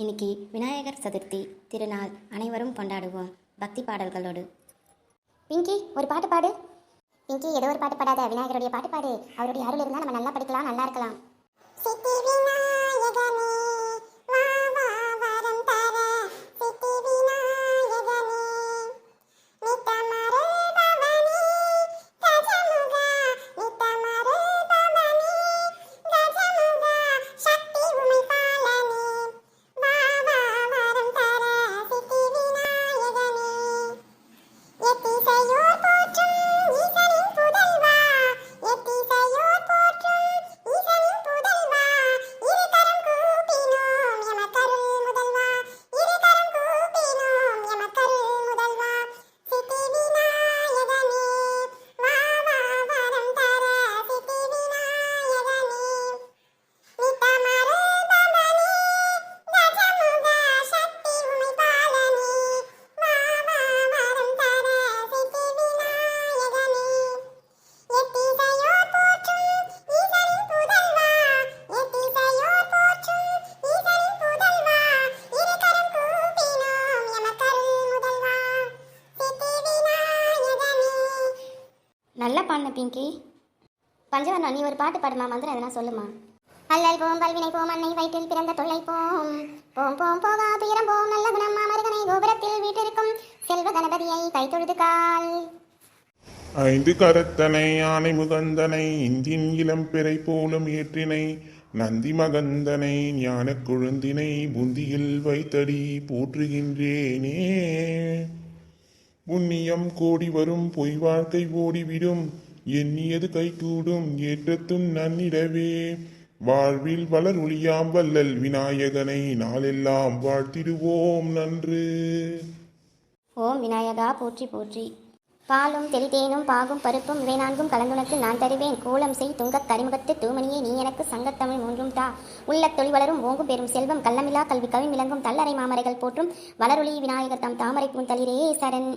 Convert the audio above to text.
இன்னைக்கு விநாயகர் சதுர்த்தி திருநாள் அனைவரும் கொண்டாடுவோம். பக்தி பாடல்களோடு. பிங்கி ஒரு பாட்டு பாடு. பிங்கி ஏதோ ஒரு பாட்டு பாடாத. விநாயகருடைய பாட்டு பாடு. அவருடைய அருள் இருந்தால் நம்ம நல்லா படிக்கலாம் நல்லா இருக்கலாம். நல்லா பாடின பிங்கி. பஞ்சவர்ணம் நீ ஒரு பாட்டு பாடுமா மந்திரம் எதனா சொல்லுமா? அல்லல் போம் பல்வினை போம் அன்னை வயிற்றில் பிறந்த தொல்லை போம். போம் போம் போகா துயரம் போம் நல்ல குணம் அமருகனை கோபுரத்தில் வீட்டிருக்கும் செல்வ கணபதியை கைத்தொழுது கால். ஐந்து கரத்தனை ஆனை முகந்தனை இந்தின் இளம் பிறை போலும் ஏற்றினை நந்தி மகந்தனை ஞான குழுந்தினை புந்தியில் வைத்தடி போற்றுகின்றேனே. புண்ணியம் கோடி வரும் பொய் வாழ்க்கை ஓடிவிடும். எண்ணியது கைகூடும் ஏற்றத்தும் நன்னிடவே. வாழ்வில் வளர் ஒளியாம் வல்லல் விநாயகனை நாளெல்லாம் வாழ்த்திடுவோம் நன்று. ஓம் விநாயகா போற்றி போற்றி. பாலும் தெளிதேனும் பாகும் பருப்பும் இவை நான்கும் கலந்துனக்கு நான் தருவேன். கோலம் செய் துங்கக் கரிமுகத்து தூமணியே நீ எனக்கு சங்கத்தமிழ் மூன்றும் தா. உள்ள தொழில் வளரும் ஓங்கும் பெரும் செல்வம் கள்ளமில்லா கல்வி கவி விளங்கும் தல்லறை மாமரைகள் போற்றும் வளரொளி விநாயகர் தம் தாமரை பூந்தளிரே சரண்.